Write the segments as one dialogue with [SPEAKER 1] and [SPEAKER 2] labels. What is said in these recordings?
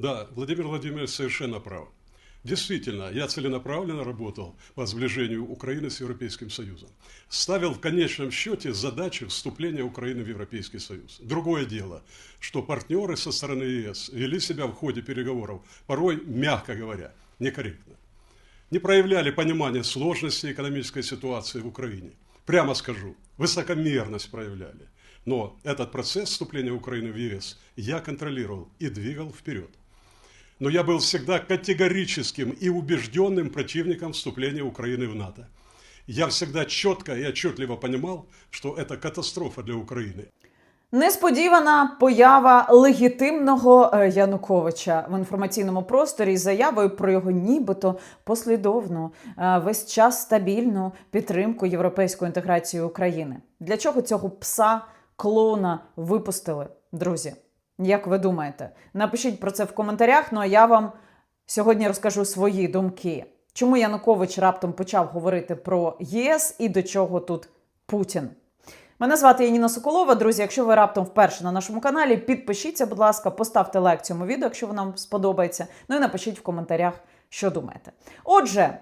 [SPEAKER 1] Да, Владимир Владимирович совершенно прав. Действительно, я целенаправленно работал по сближению Украины с Европейским Союзом. Ставил в конечном счете задачу вступления Украины в Европейский Союз. Другое дело, что партнеры со стороны ЕС вели себя в ходе переговоров, порой, мягко говоря, некорректно. Не проявляли понимания сложности экономической ситуации в Украине. Прямо скажу, высокомерность проявляли. Но этот процесс вступления Украины в ЕС я контролировал и двигал вперед. Но я был всегда категорическим и убежденным противником вступления Украины в НАТО. Я всегда четко и отчетливо понимал, что это катастрофа для Украины.
[SPEAKER 2] Несподівана поява легітимного е, Януковича в інформаційному просторі з заявою про його нібито послідовну, е, весь час стабільну підтримку європейської інтеграції України. Для чого цього пса клоуна випустили, друзі? Як ви думаєте? Напишіть про це в коментарях. Ну а я вам сьогодні розкажу свої думки. Чому Янукович раптом почав говорити про ЄС і до чого тут Путін? Мене звати Яніна Соколова. Друзі, якщо ви раптом вперше на нашому каналі, підпишіться, будь ласка, поставте лайк цьому відео, якщо воно вам сподобається. Ну і напишіть в коментарях, що думаєте. Отже,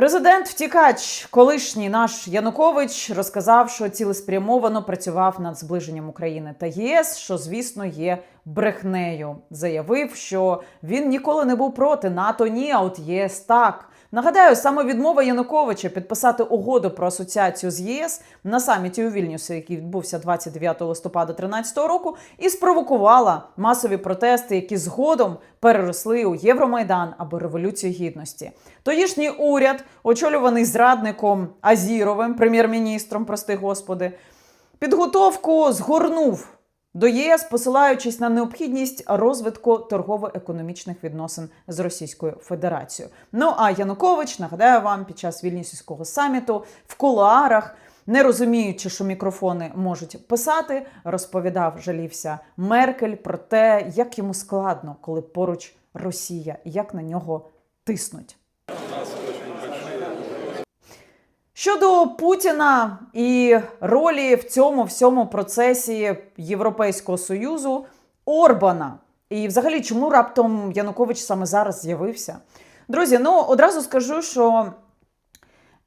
[SPEAKER 2] президент втікач, колишній наш Янукович, розказав, що цілеспрямовано працював над зближенням України та ЄС, що, звісно, є брехнею. Заявив, що він ніколи не був проти НАТО, ні, а от ЄС так. Нагадаю, саме відмова Януковича підписати угоду про асоціацію з ЄС на саміті у Вільнюсі, який відбувся 29 листопада 2013 року, і спровокувала масові протести, які згодом переросли у Євромайдан або Революцію Гідності. Тодішній уряд, очолюваний зрадником Азіровим, прем'єр-міністром, прости господи, підготовку згорнув до єС, посилаючись на необхідність розвитку торгово-економічних відносин з Російською Федерацією. Ну а Янукович нагадаю вам під час вільнюсівського саміту в кулуарах. Не розуміючи, що мікрофони можуть писати, розповідав, жалівся Меркель про те, як йому складно, коли поруч Росія, як на нього тиснуть. Щодо Путіна і ролі в цьому всьому процесі Європейського союзу Орбана, і взагалі, чому раптом Янукович саме зараз з'явився? Друзі, ну одразу скажу, що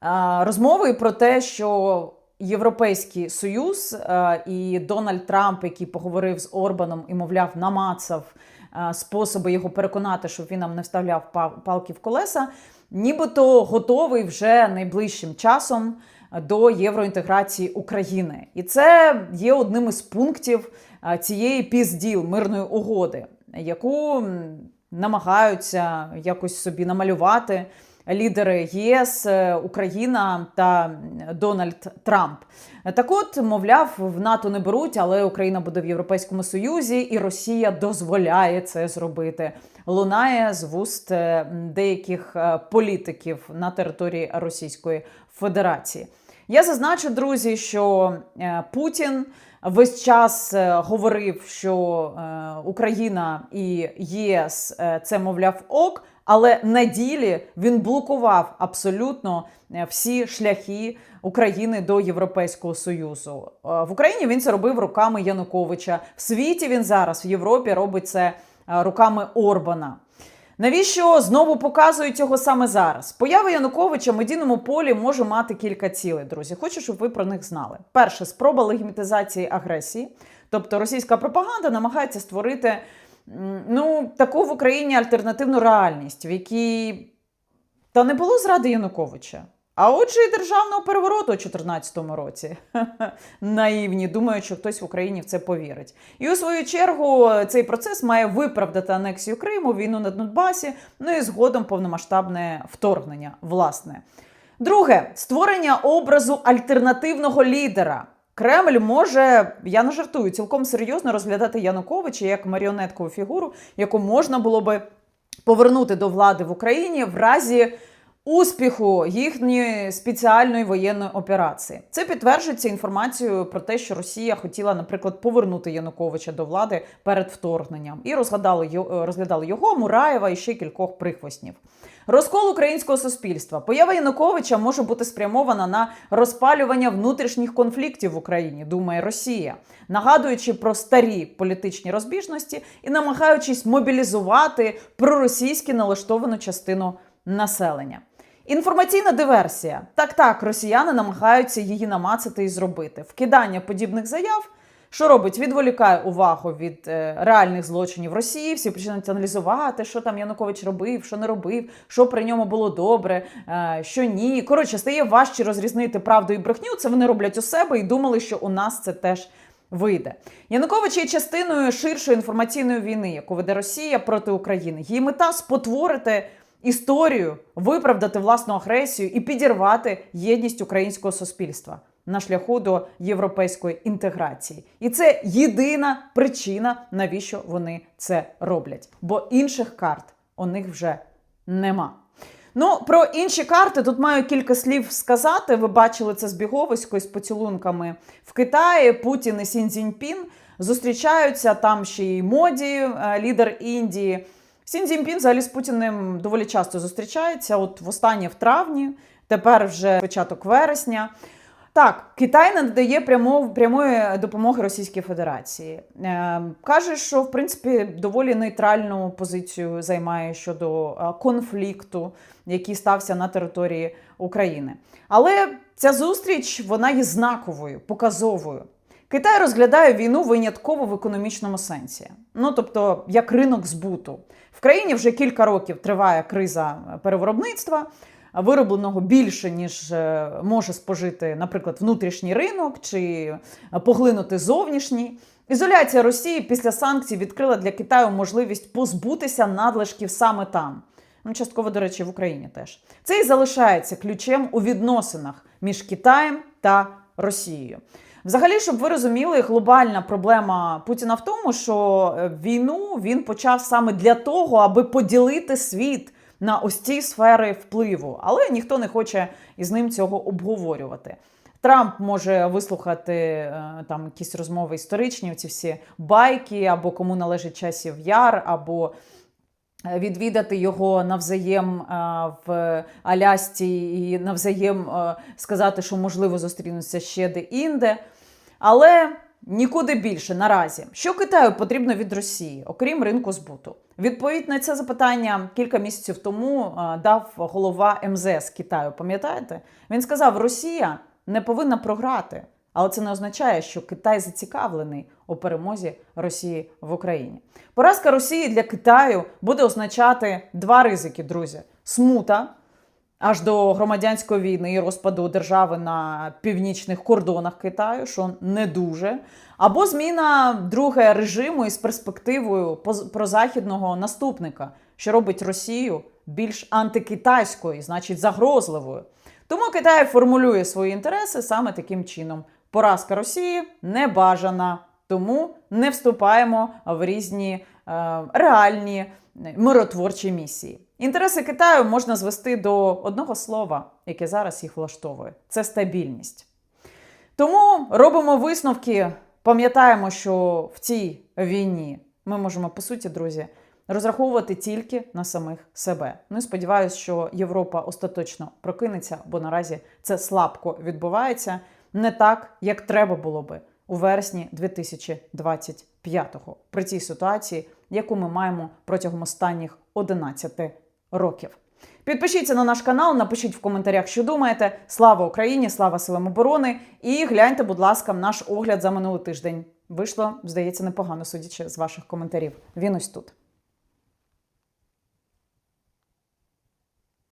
[SPEAKER 2] е, розмови про те, що Європейський Союз е, і Дональд Трамп, який поговорив з Орбаном і, мовляв, намацав е, способи його переконати, щоб він нам не вставляв палки в колеса, нібито готовий вже найближчим часом до євроінтеграції України. І це є одним із пунктів е, цієї пізділ мирної угоди, яку намагаються якось собі намалювати лідери ЄС, е, Україна та Дональд Трамп. Так от, мовляв, в НАТО не беруть, але Україна буде в Європейському Союзі, і Росія дозволяє це зробити. Лунає з вуст е, деяких е, політиків на території Російської Федерації. Я зазначу, друзі, що Путін весь час говорив, що Україна і ЄС це, мовляв, ок. Але на ділі він блокував абсолютно е, всі шляхи України до Європейського союзу. Е, В Україні він це робив руками Януковича. В світі він зараз в Європі робить це е, руками Орбана. Навіщо знову показують його саме зараз? Поява Януковича в медійному полі може мати кілька цілей, друзі. Хочу, щоб ви про них знали. Перше, спроба легімітизації агресії, тобто російська пропаганда намагається створити ну, таку в Україні альтернативну реальність, в якій та не було зради Януковича. А отже, і державного перевороту у 2014 році. Наївні, думають, що хтось в Україні в це повірить. І у свою чергу цей процес має виправдати анексію Криму, війну на Донбасі, ну і згодом повномасштабне вторгнення. Власне. Друге створення образу альтернативного лідера. Кремль може, я не жартую, цілком серйозно розглядати Януковича як маріонеткову фігуру, яку можна було би повернути до влади в Україні в разі успіху їхньої спеціальної воєнної операції. Це підтверджується інформацією про те, що Росія хотіла, наприклад, повернути Януковича до влади перед вторгненням і розглядали розглядали його Мураєва і ще кількох прихвостнів. Розкол українського суспільства. Поява Януковича може бути спрямована на розпалювання внутрішніх конфліктів в Україні, думає Росія, нагадуючи про старі політичні розбіжності і намагаючись мобілізувати проросійськи налаштовану частину населення. Інформаційна диверсія. Так, так, росіяни намагаються її намацати і зробити. Вкидання подібних заяв. Що робить? Відволікає увагу від е, реальних злочинів Росії. Всі починають аналізувати, що там Янукович робив, що не робив, що при ньому було добре, е, що ні. Коротше, стає важче розрізнити правду і брехню. Це вони роблять у себе і думали, що у нас це теж вийде. Янукович є частиною ширшої інформаційної війни, яку веде Росія проти України. Її мета спотворити історію, виправдати власну агресію і підірвати єдність українського суспільства на шляху до європейської інтеграції. І це єдина причина, навіщо вони це роблять. Бо інших карт у них вже нема. Ну, про інші карти тут маю кілька слів сказати. Ви бачили це збіговисько із поцілунками в Китаї. Путін і Сін Цзіньпін зустрічаються там ще й моді, е, лідер Індії. Сін Цзіньпін взагалі з Путіним доволі часто зустрічається. От востаннє в травні, тепер вже початок вересня. Так, Китай не надає прямо, прямої допомоги Російській Федерації. Е, каже, що в принципі доволі нейтральну позицію займає щодо е, конфлікту, який стався на території України. Але ця зустріч вона є знаковою, показовою. Китай розглядає війну винятково в економічному сенсі. Ну тобто, як ринок збуту. В країні вже кілька років триває криза перевиробництва виробленого більше, ніж е, може спожити, наприклад, внутрішній ринок чи поглинути зовнішній. Ізоляція Росії після санкцій відкрила для Китаю можливість позбутися надлишків саме там. Ну, частково, до речі, в Україні теж. Це і залишається ключем у відносинах між Китаєм та Росією. Взагалі, щоб ви розуміли, глобальна проблема Путіна в тому, що е, війну він почав саме для того, аби поділити світ на ось ці сфери впливу, але ніхто не хоче із ним цього обговорювати. Трамп може вислухати е, там якісь розмови історичні, ці всі байки, або кому належить часів яр, або е, відвідати його навзаєм е, в Алясці і навзаєм сказати, що можливо зустрінуться ще де-інде. Але нікуди більше наразі. Що Китаю потрібно від Росії, окрім ринку збуту? Відповідь на це запитання кілька місяців тому дав голова МЗС Китаю. Пам'ятаєте? Він сказав: Росія не повинна програти, але це не означає, що Китай зацікавлений у перемозі Росії в Україні. Поразка Росії для Китаю буде означати два ризики, друзі: смута. Аж до громадянської війни і розпаду держави на північних кордонах Китаю, що не дуже, або зміна друге режиму із перспективою прозахідного наступника, що робить Росію більш антикитайською, значить загрозливою. Тому Китай формулює свої інтереси саме таким чином. Поразка Росії не бажана, тому не вступаємо в різні е, реальні миротворчі місії. Інтереси Китаю можна звести до одного слова, яке зараз їх влаштовує це стабільність. Тому робимо висновки, пам'ятаємо, що в цій війні ми можемо, по суті, друзі, розраховувати тільки на самих себе. Ну і сподіваюся, що Європа остаточно прокинеться, бо наразі це слабко відбувається не так, як треба було би у вересні 2025-го при цій ситуації, яку ми маємо протягом останніх 11 років. Підпишіться на наш канал, напишіть в коментарях, що думаєте. Слава Україні! Слава силам оборони! І гляньте, будь ласка, наш огляд за минулий тиждень. Вийшло, здається, непогано судячи з ваших коментарів. Він ось тут.